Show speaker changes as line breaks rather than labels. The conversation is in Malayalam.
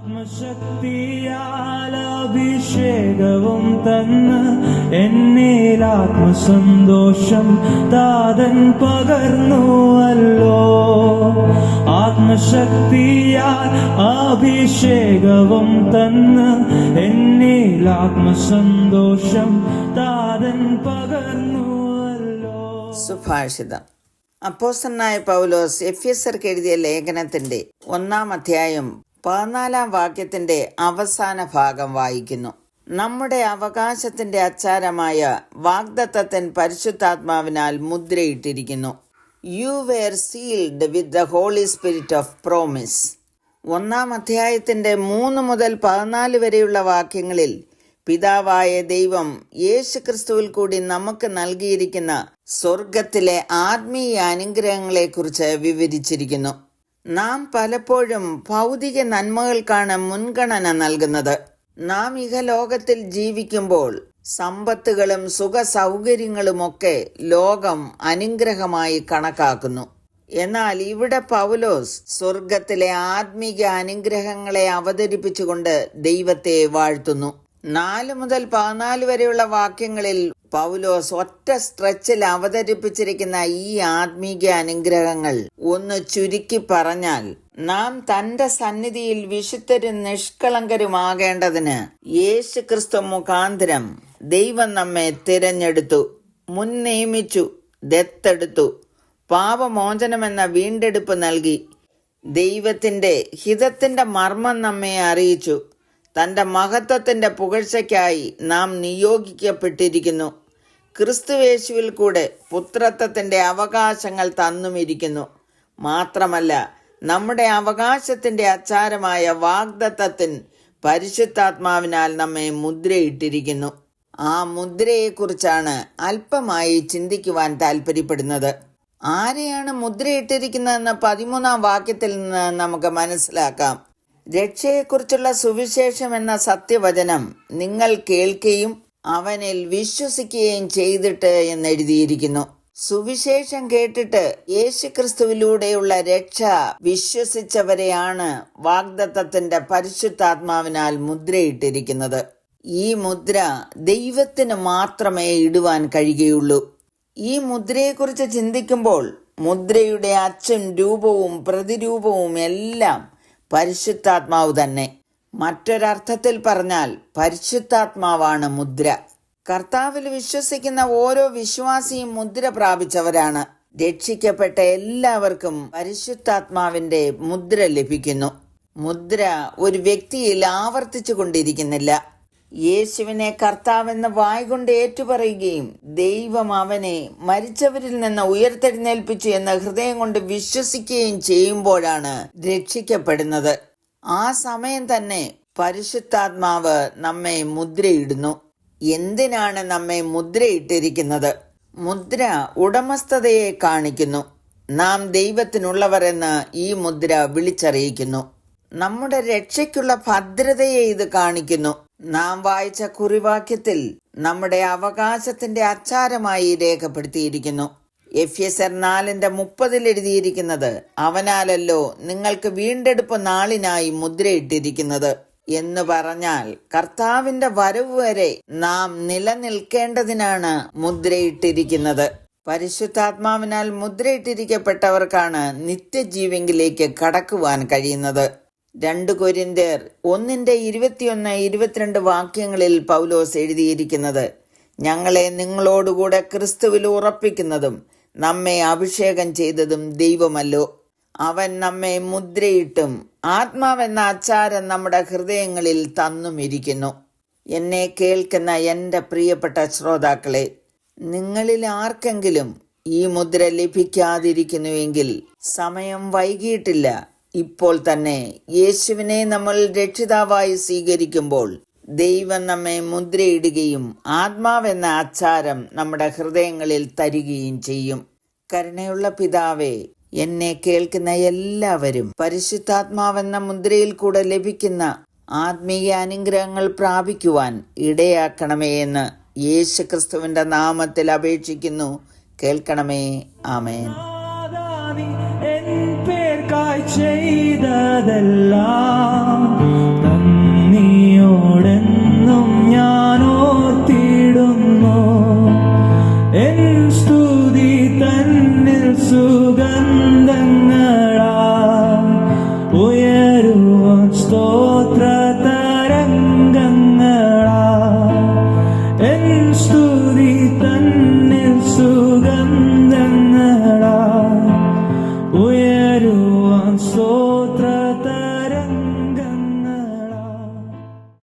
ആത്മശക്തിയാൽ അഭിഷേകവും തന്ന് എന്നിൽ ആത്മസന്തോഷം താതൻ പകർന്നുവല്ലോ. ആത്മശക്തിയാൽ അഭിഷേകവും തന്ന് എന്നിൽ ആത്മസന്തോഷം താതൻ പകർന്നുവല്ലോ.
സുഭാഷിതം. അപ്പോസ്തലനായ പൗലോസ് എഫ് എസ് എഴുതിയ ലേഖനത്തിന്റെ ഒന്നാം അധ്യായം പതിനാലാം വാക്യത്തിന്റെ അവസാന ഭാഗം വായിക്കുന്നു. നമ്മുടെ അവകാശത്തിന്റെ അച്ചാരമായ വാഗ്ദത്തൻ പരിശുദ്ധാത്മാവിനാൽ മുദ്രയിട്ടിരിക്കുന്നു. You were sealed with the holy spirit of promise ഒന്നാം അധ്യായത്തിന്റെ മൂന്ന് മുതൽ പതിനാല് വരെയുള്ള വാക്യങ്ങളിൽ പിതാവായ ദൈവം യേശു ക്രിസ്തുവിൽ കൂടി നമുക്ക് നൽകിയിരിക്കുന്ന സ്വർഗത്തിലെ ആത്മീയ അനുഗ്രഹങ്ങളെക്കുറിച്ച് വിവരിച്ചിരിക്കുന്നു. നാം പലപ്പോഴും ഭൗതിക നന്മകൾക്കാണ് മുൻഗണന നൽകുന്നത്. നാം ഇഹലോകത്തിൽ ജീവിക്കുമ്പോൾ സമ്പത്തുകളും സുഖ സൗകര്യങ്ങളുമൊക്കെ ലോകം അനുഗ്രഹമായി കണക്കാക്കുന്നു. എന്നാൽ ഇവിടെ പൗലോസ് സ്വർഗത്തിലെ ആത്മീക അനുഗ്രഹങ്ങളെ അവതരിപ്പിച്ചുകൊണ്ട് ദൈവത്തെ വാഴ്ത്തുന്നു. നാല് മുതൽ പതിനാല് വരെയുള്ള വാക്യങ്ങളിൽ പൗലോസ് ഒറ്റ സ്ട്രെച്ചിൽ അവതരിപ്പിച്ചിരിക്കുന്ന ഈ ആത്മീക അനുഗ്രഹങ്ങൾ ഒന്ന് ചുരുക്കി പറഞ്ഞാൽ നാം തന്റെ സന്നിധിയിൽ വിശുദ്ധരും നിഷ്കളങ്കരുമാകേണ്ടതിന് യേശു ക്രിസ്തു മുഖാന്തരം ദൈവം നമ്മെ തിരഞ്ഞെടുത്തു മുൻ നിയമിച്ചു ദത്തെടുത്തു പാപമോചനമെന്ന വീണ്ടെടുപ്പ് നൽകി ദൈവത്തിന്റെ ഹിതത്തിന്റെ മർമ്മം നമ്മെ അറിയിച്ചു തന്റെ മഹത്വത്തിന്റെ പുകഴ്ചയ്ക്കായി നാം നിയോഗിക്കപ്പെട്ടിരിക്കുന്നു. ക്രിസ്തുവേശുവിൽ കൂടെ പുത്രത്വത്തിന്റെ അവകാശങ്ങൾ തന്നുമിരിക്കുന്നു. മാത്രമല്ല നമ്മുടെ അവകാശത്തിന്റെ അച്ചാരമായ വാഗ്ദത്തത്തിൻ പരിശുദ്ധാത്മാവിനാൽ നമ്മെ മുദ്രയിട്ടിരിക്കുന്നു. ആ മുദ്രയെക്കുറിച്ചാണ് അല്പമായി ചിന്തിക്കുവാൻ താല്പര്യപ്പെടുന്നത് ആരെയാണ് മുദ്രയിട്ടിരിക്കുന്നതെന്ന് പതിമൂന്നാം വാക്യത്തിൽ നിന്ന് നമുക്ക് മനസ്സിലാക്കാം. രക്ഷയെക്കുറിച്ചുള്ള സുവിശേഷം എന്ന സത്യവചനം നിങ്ങൾ കേൾക്കുകയും അവനിൽ വിശ്വസിക്കുകയും ചെയ്തിട്ട് എന്നെഴുതിയിരിക്കുന്നു. സുവിശേഷം കേട്ടിട്ട് യേശുക്രിസ്തുവിലൂടെയുള്ള രക്ഷ വിശ്വസിച്ചവരെയാണ് വാഗ്ദത്തത്തിന്റെ പരിശുദ്ധാത്മാവിനാൽ മുദ്രയിട്ടിരിക്കുന്നത്. ഈ മുദ്ര ദൈവത്തിന് മാത്രമേ ഇടുവാൻ കഴിയുകയുള്ളൂ. ഈ മുദ്രയെക്കുറിച്ച് ചിന്തിക്കുമ്പോൾ മുദ്രയുടെ അച്ഛൻ രൂപവും പ്രതിരൂപവും എല്ലാം പരിശുദ്ധാത്മാവ് തന്നെ. മറ്റൊരർത്ഥത്തിൽ പറഞ്ഞാൽ പരിശുദ്ധാത്മാവാണ് മുദ്ര. കർത്താവിൽ വിശ്വസിക്കുന്ന ഓരോ വിശ്വാസിയും മുദ്ര പ്രാപിച്ചവരാണ്. രക്ഷിക്കപ്പെട്ട എല്ലാവർക്കും പരിശുദ്ധാത്മാവിന്റെ മുദ്ര ലഭിക്കുന്നു. മുദ്ര ഒരു വ്യക്തിയിൽ ആവർത്തിച്ചു കൊണ്ടിരിക്കുന്നില്ല. യേശുവിനെ കർത്താവെന്ന് വായ്കൊണ്ട് ഏറ്റുപറയുകയും ദൈവം അവനെ മരിച്ചവരിൽ നിന്ന് ഉയർത്തെഴുന്നേൽപ്പിച്ചു എന്ന ഹൃദയം കൊണ്ട് വിശ്വസിക്കുകയും ചെയ്യുമ്പോഴാണ് രക്ഷിക്കപ്പെടുന്നത്. ആ സമയം തന്നെ പരിശുദ്ധാത്മാവ് നമ്മെ മുദ്രയിടുന്നു. എന്തിനാണ് നമ്മെ മുദ്രയിട്ടിരിക്കുന്നത്? മുദ്ര ഉടമസ്ഥതയെ കാണിക്കുന്നു. നാം ദൈവത്തിനുള്ളവരെന്ന് ഈ മുദ്ര വിളിച്ചറിയിക്കുന്നു. നമ്മുടെ രക്ഷയ്ക്കുള്ള ഭദ്രതയെ ഇത് കാണിക്കുന്നു. നാം വായിച്ച കുറിവാക്യത്തിൽ നമ്മുടെ അവകാശത്തിന്റെ അച്ചാരമായി രേഖപ്പെടുത്തിയിരിക്കുന്നു. എഫ് എസ് എർ നാലിന്റെ മുപ്പതിൽ എഴുതിയിരിക്കുന്നത് അവനാലല്ലോ നിങ്ങൾക്ക് വീണ്ടെടുപ്പ് നാളിനായി മുദ്രയിട്ടിരിക്കുന്നത് എന്ന് പറഞ്ഞാൽ കർത്താവിന്റെ വരവ് വരെ നാം നിലനിൽക്കേണ്ടതിനാണ് മുദ്രയിട്ടിരിക്കുന്നത്. പരിശുദ്ധാത്മാവിനാൽ മുദ്രയിട്ടിരിക്കപ്പെട്ടവർക്കാണ് നിത്യജീവങ്കിലേക്ക് കടക്കുവാൻ കഴിയുന്നത്. രണ്ട് കൊരിന്ത്യർ ഒന്നിന്റെ ഇരുപത്തിയൊന്ന് ഇരുപത്തിരണ്ട് വാക്യങ്ങളിൽ പൗലോസ് എഴുതിയിരിക്കുന്നത് ഞങ്ങളെ നിങ്ങളോടുകൂടെ ക്രിസ്തുവിൽ ഉറപ്പിക്കുന്നതും നമ്മെ അഭിഷേകം ചെയ്തതും ദൈവമല്ലോ. അവൻ നമ്മെ മുദ്രയിട്ടും ആത്മാവെന്ന അച്ചാരം നമ്മുടെ ഹൃദയങ്ങളിൽ തന്നും ഇരിക്കുന്നു എന്നെ കേൾക്കുന്ന എന്റെ പ്രിയപ്പെട്ട ശ്രോതാക്കളെ നിങ്ങളിൽ ആർക്കെങ്കിലും ഈ മുദ്ര ലഭിക്കാതിരിക്കുന്നുവെങ്കിൽ സമയം വൈകിയിട്ടില്ല. ഇപ്പോൾ തന്നെ യേശുവിനെ നമ്മൾ രക്ഷിതാവായി സ്വീകരിക്കുമ്പോൾ ദൈവം നമ്മെ മുദ്രയിടുകയും ആത്മാവെന്ന ആചാരം നമ്മുടെ ഹൃദയങ്ങളിൽ തരികയും ചെയ്യും. കരുണയുള്ള പിതാവേ എന്നെ കേൾക്കുന്ന എല്ലാവരും പരിശുദ്ധാത്മാവെന്ന മുദ്രയിൽ കൂടെ ലഭിക്കുന്ന ആത്മീയ അനുഗ്രഹങ്ങൾ പ്രാപിക്കുവാൻ ഇടയാക്കണമേ എന്ന് യേശു ക്രിസ്തുവിന്റെ നാമത്തിൽ അപേക്ഷിക്കുന്നു. കേൾക്കണമേ. ആമേൻ.
ചെയ്തതെല്ലാം